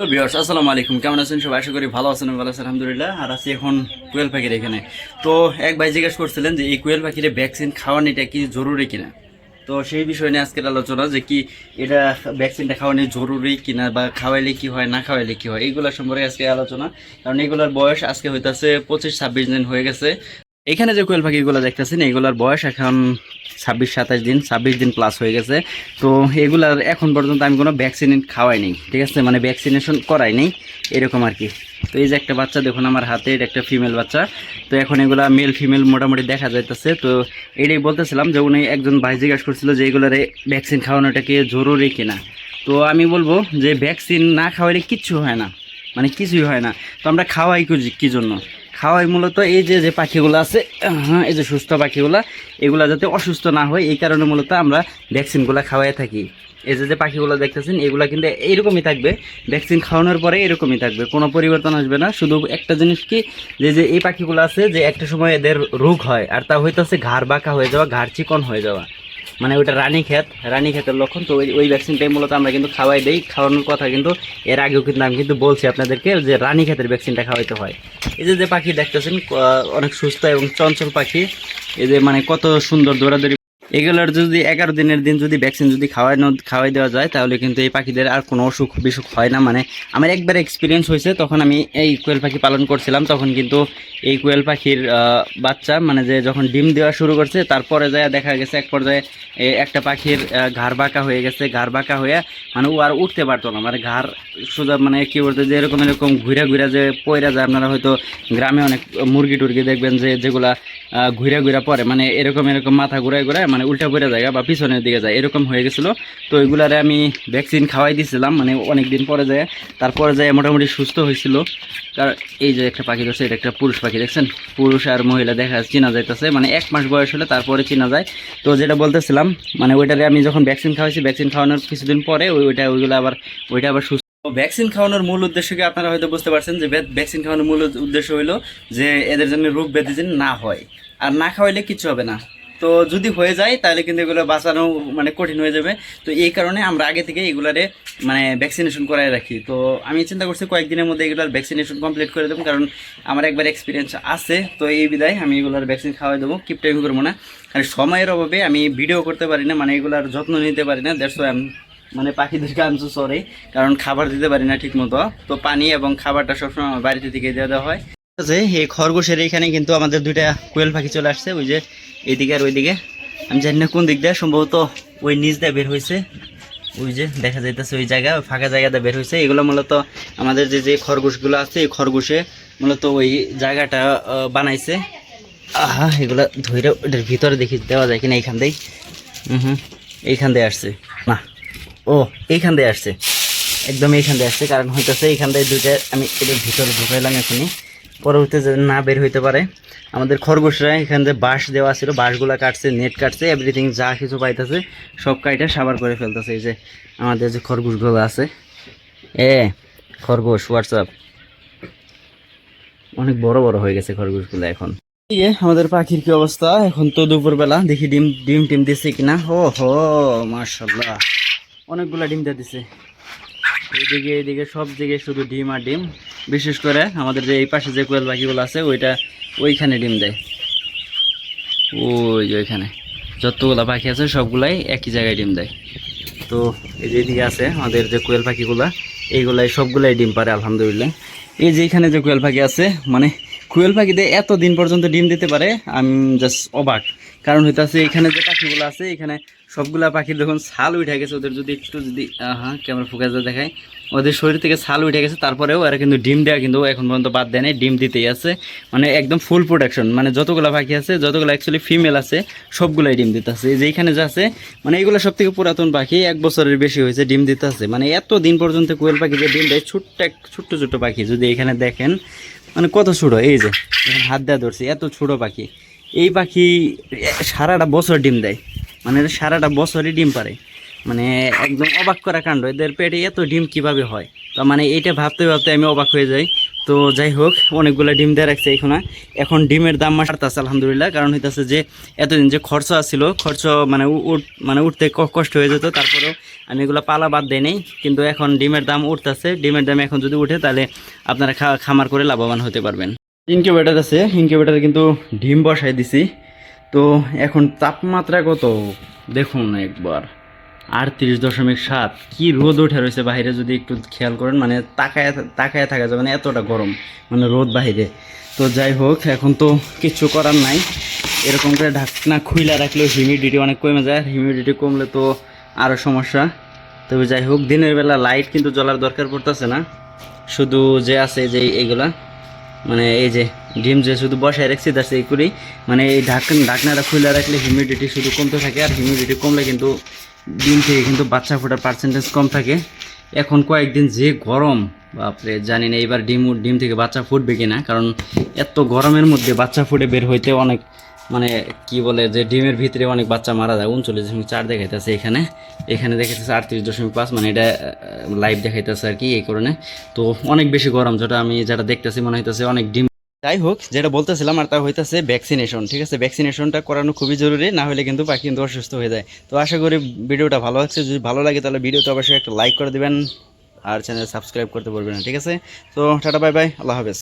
তো বিহার্স আসসালামু আলাইকুম। কেমন আছেন সবাই? আশা করি ভালো আছেন ভালো আছেন, আলহামদুলিল্লাহ। আর আছি এখন পাখির এখানে। তো এক ভাই জিজ্ঞেস করছিলেন যে, এই পাখির ভ্যাকসিন খাওয়ানোটা কি জরুরি কিনা? তো সেই বিষয় নিয়ে আজকের আলোচনা যে, কি এটা ভ্যাকসিনটা খাওয়ানো জরুরি কিনা বা খাওয়াইলে কি হয়, না খাওয়াইলে কি হয় এইগুলো সম্পর্কে আজকে আলোচনা। কারণ এগুলোর বয়স আজকে হইতাছে পঁচিশ ছাব্বিশ দিন হয়ে গেছে। এখানে যে কোয়েল পাখিগুলো দেখতেছেন, এগুলোর বয়স এখন ছাব্বিশ, সাতাশ দিন, ছাব্বিশ দিন প্লাস হয়ে গেছে। তো এগুলার এখন পর্যন্ত আমি কোনো ভ্যাকসিন খাওয়াই নেই, ঠিক আছে? মানে ভ্যাকসিনেশন করাই নেই, এরকম আর কি। তো এই যে একটা বাচ্চা, দেখুন আমার হাতে, এটা একটা ফিমেল বাচ্চা। তো এখন এগুলা মেল ফিমেল মোটামুটি দেখা যাইতেছে। তো এটাই বলতেছিলাম যে উনি একজন ভাই জিজ্ঞাসা করছিল যে এগুলার ভ্যাকসিন খাওয়ানোটা কি জরুরি কিনা। তো আমি বলব যে ভ্যাকসিন না খাওয়াইলে কিচ্ছু হয় না মানে কিছুই হয় না। তো আমরা খাওয়াই কি জন্য? খাওয়াই মূলত এই যে যে পাখিগুলো আছে হ্যাঁ এই যে সুস্থ পাখিগুলা, এগুলা যাতে অসুস্থ না হয়, এই কারণে মূলত আমরা ভ্যাকসিনগুলো খাওয়াই থাকি। এই যে যে পাখিগুলো দেখতেছেন, এগুলা কিন্তু এইরকমই থাকবে। ভ্যাকসিন খাওয়ানোর পরে এরকমই থাকবে, কোনো পরিবর্তন আসবে না। শুধু একটা জিনিস কি, যে যে এই পাখিগুলো আছে, যে একটা সময় এদের রোগ হয়, আর তা হইতেছে ঘাড় বাঁকা হয়ে যাওয়া, ঘাড় চিকন হয়ে যাওয়া। মানে ওইটা রানী ক্ষেত, রানী ক্ষেতের লক্ষণ। তো ওই ওই ভ্যাকসিনটাই মূলত আমরা কিন্তু খাওয়াই দেই। খাওয়ানোর কথা কিন্তু এর আগেও কিন্তু আমি কিন্তু বলছি আপনাদেরকে যে রানী ক্ষেতের ভ্যাকসিনটা খাওয়াইতে হয়। এই যে যে পাখি দেখতেছেন অনেক সুস্থ এবং চঞ্চল পাখি। এই যে মানে কত সুন্দর দৌড়াদৌড়ি এগুলোর যদি এগারো দিনের দিন যদি ভ্যাকসিন যদি খাওয়ানো খাওয়াই দেওয়া যায়, তাহলে কিন্তু এই পাখিদের আর কোনো অসুখ বিসুখ হয় না। মানে আমার একবার এক্সপিরিয়েন্স হয়েছে, তখন আমি এই কোয়েল পাখি পালন করছিলাম, তখন কিন্তু এই কোয়েল পাখির বাচ্চা মানে যে যখন ডিম দেওয়া শুরু করছে, তারপরে যায় দেখা গেছে এক পর্যায়ে একটা পাখির ঘাড় বাঁকা হয়ে গেছে। ঘাড় বাঁকা হয়ে মানে ও আর উঠতে পারতো না। মানে ঘাড় সোজা মানে কি বলতে, যে এরকম এরকম ঘুরে ঘুরে যে পয়রা যায়। আপনারা হয়তো গ্রামে অনেক মুরগি টুরগি দেখবেন যে, যেগুলা ঘুরে ঘুরে পড়ে মানে এরকম এরকম মাথা ঘুরায় ঘুরায় মানে উল্টা পড়ে যায়, বা পিছনের দিকে যায়, এরকম হয়ে গেছিল। তো এগুলারে আমি ভ্যাকসিন খাওয়াই দিয়েছিলাম মানে অনেক দিন পরে যায় তারপরে যায় মোটামুটি সুস্থ হয়েছিল। কারণ এই যে একটা পাখি ধরছে, এটা একটা পুরুষ পাখি, দেখছেন? পুরুষ আর মহিলা দেখা চেনা যাইতেছে। মানে এক মাস বয়স হলে তারপরে চেনা যায়। তো যেটা বলতেছিলাম মানে ওইটারে আমি যখন ভ্যাকসিন খাওয়াইছি ভ্যাকসিন খাওয়ানোর কিছুদিন পরে ওই, ওইটা, ওইগুলো আবার, ওইটা আবার সুস্থ। ভ্যাকসিন খাওয়ানোর মূল উদ্দেশ্য কি আপনারা হয়তো বুঝতে পারছেন যে ভ্যাকসিন খাওয়ানোর মূল উদ্দেশ্য হলো যে, এদের জন্য রোগ ব্যাধি যেন না হয়। আর না খাওয়াইলে কিছু হবে না। তো যদি হয়ে যায়, তাহলে কিন্তু এগুলো বাঁচানো মানে কঠিন হয়ে যাবে। তো এই কারণে আমরা আগে থেকে এগুলারে মানে ভ্যাকসিনেশন করাই রাখি। তো আমি চিন্তা করছি কয়েকদিনের মধ্যে এগুলোর ভ্যাকসিনেশন কমপ্লিট করে দেবো, কারণ আমার একবার এক্সপিরিয়েন্স আছে। তো এই বিদায়, আমি এগুলোর ভ্যাকসিন খাওয়াই দেবো। কিপ টাইম করব না। কারণ সময়ের অভাবে আমি ভিডিও করতে পারি না মানে এগুলার যত্ন নিতে পারি না। দ্যাটস আমি মানে পাখিদেরকে আনছো সরি কারণ খাবার দিতে পারি না ঠিক মতো তো পানি এবং খাবারটা সবসময় বাড়িতে থেকে দেওয়া দেওয়া হয়। আছে, এই খরগোশের এখানে কিন্তু আমাদের দুইটা কোয়েল পাখি চলে আসছে, ওই যে এইদিকে আর ওইদিকে। আমি জানি না কোন দিক দিয়ে, সম্ভবত ওই নিচ দিয়ে বের হয়েছে। ওই যে দেখা যাইতেছে ওই জায়গা ফাঁকা জায়গাটা বের হয়েছে। এগুলো মূলত আমাদের যে যে খরগোশগুলো আছে, এই খরগোশে মূলত ওই জায়গাটা বানাইছে। আহা, এগুলা ধরে ওটার ভিতরে দেখি, দেওয়া যায় কিনা এইখান দিয়ে হুম হুম, এইখান দিয়ে আসছে। না, ও, এইখান দিয়ে আসছে। একদম এইখান দিয়ে আসছে, কারণ হইতেছে এইখান দিয়ে দুইটা, আমি এটার ভিতরে ঢুকাইলাম এখনই। পরবর্তীতে না বের হইতে পারে, আমাদের খরগোশরা এখান দিয়ে বাঁশ দেওয়া ছিল, বাঁশগুলা কাটছে, নেট কাটছে এভরিথিং যা কিছু পাইতেছে, সব কাইটা সাবার করে ফেলতেছে। এই যে আমাদের যে খরগোশগুলো আছে। এ, খরগোশ হোয়াটসঅ্যাপ অনেক বড় বড় হয়ে গেছে খরগোশগুলো এখন। আমাদের পাখির কি অবস্থা? এখন তো দুপুরবেলা, দেখি ডিম ডিম টিম দিছে কিনা? ও হো মার্শাল্লাহ অনেকগুলা ডিম দিয়ে দিছে। এইদিকে এইদিকে, সব দিকে শুধু ডিম আর ডিম। বিশেষ করে আমাদের যে এই পাশে যে কোয়েল পাখিগুলো আছে, ওইটা ওইখানে ডিম দেয়। ওই ওইখানে। যতগুলা পাখি আছে, সবগুলাই একই জায়গায় ডিম দেয়। তো এই যে এদিকে আছে আমাদের যে কোয়েল পাখিগুলা, এইগুলাই সবগুলাই ডিম পারে, আলহামদুলিল্লাহ। এই যে এখানে যে কোয়েল পাখি আছে মানে কোয়েল পাখিতে এত দিন পর্যন্ত ডিম দিতে পারে আমি জাস্ট অবাক। কারণ হইতাছে এখানে যে পাখিগুলো আছে, এখানে সবগুলা পাখির যখন ছাল উঠে গেছে। ওদের যদি একটু যদি হ্যাঁ ক্যামেরা ফোকাসে দেখায় ওদের শরীর থেকে ছাল উঠে গেছে, তারপরেও এরা কিন্তু ডিম দেওয়া কিন্তু এখন পর্যন্ত বাদ দেয় নাই, ডিম দিতেই আছে। মানে একদম ফুল প্রোটেকশন মানে যতগুলো পাখি আছে, যতগুলো অ্যাকচুয়ালি ফিমেল আছে, সবগুলাই ডিম দিতে আছে যে এখানে যা আছে মানে এগুলো সব থেকে পুরাতন পাখি, এক বছরের বেশি হয়েছে ডিম দিতে আছে মানে এত দিন পর্যন্ত কোয়েল পাখি যে ডিম দেয়, ছোট্ট এক, ছোট্ট ছোট্ট পাখি যদি এখানে দেখেন মানে কত ছোটো, এই যে হাত দেওয়া ধরছি, এত ছোটো পাখি। এই পাখি সারাটা বছর ডিম দেয়। মানে সারাটা বছরই ডিম পারে। মানে একদম অবাক করা কাণ্ড। এদের পেটে এত ডিম কীভাবে হয়? তো মানে এইটা ভাবতে ভাবতে আমি অবাক হয়ে যাই। তো যাই হোক, অনেকগুলো ডিম দেওয়া রাখছে এখানে। এখন ডিমের দাম মারতেছে আলহামদুলিল্লাহ। কারণ হইতেছে যে, এতদিন যে খরচ আছিল খরচ মানে মানে উঠতে কষ্ট হয়ে যেত। তারপরেও আমি এগুলো পালা বাদ দেই নাই। কিন্তু এখন ডিমের দাম উঠতেছে। ডিমের দাম এখন যদি উঠে, তাহলে আপনারা খামার করে লাভবান হতে পারবেন। ইনকিউবেটার আছে। ইনকিউবেটারে কিন্তু ডিম বসাই দিছি। তো এখন তাপমাত্রা কত? দেখুন একবার। আটত্রিশ দশমিক সাত। কি রোদ উঠে রয়েছে বাইরে যদি একটু খেয়াল করেন মানে তাকায় তাকায় থাকা যাবে মানে এতটা গরম মানে রোদ বাইরে তো যাই হোক, এখন তো কিছু করার নাই। এরকম করে ঢাকনা খুইলা রাখলেও হিউমিডিটি অনেক কমে যায়। হিউমিডিটি কমলে তো আরও সমস্যা। তবে যাই হোক, দিনের বেলা লাইট কিন্তু জ্বলার দরকার পড়তেছে না। শুধু যে আছে যে এইগুলা। মানে এই যে ডিম যে শুধু বসায় রাখছি তার সেই করেই। মানে এই ঢাকন ঢাকনাটা খুলে রাখলে হিউমিডিটি শুধু কমতে থাকে আর হিউমিডিটি কমলে কিন্তু ডিম থেকে কিন্তু বাচ্চা ফোটার পার্সেন্টেজ কম থাকে। এখন কয়েকদিন যে গরম, বাপরে, জানি না এবার ডিম ডিম থেকে বাচ্চা ফুটবে কিনা, কারণ এত গরমের মধ্যে বাচ্চা ফুটে বের হইতে অনেক মানে কি বলে যে ডিমের ভিতরে অনেক বাচ্চা মারা যায়, উনচল্লিশ দশমিক চার দেখাইতেছে এখানে। এখানে দেখাইতেছে আটত্রিশ দশমিক পাঁচ মানে এটা লাইভ দেখাইতেছে আর কি এই কারণে। তো অনেক বেশি গরম, যেটা আমি যেটা দেখতেছি মনে হইতেছে অনেক ডিম। যাই হোক, যেটা বলতেছিলাম আর তা হইতেছে ভ্যাকসিনেশন ঠিক আছে? ভ্যাকসিনেশনটা করানো খুবই জরুরি, না হলে কিন্তু পাখি কিন্তু অসুস্থ হয়ে যায়। তো আশা করি ভিডিওটা ভালো লাগছে। যদি ভালো লাগে তাহলে ভিডিওতে অবশ্যই একটা লাইক করে দিবেন, আর চ্যানেল সাবস্ক্রাইব করতে বলবেন না, ঠিক আছে? তো টাটা বাই বাই আল্লাহ হাফেজ।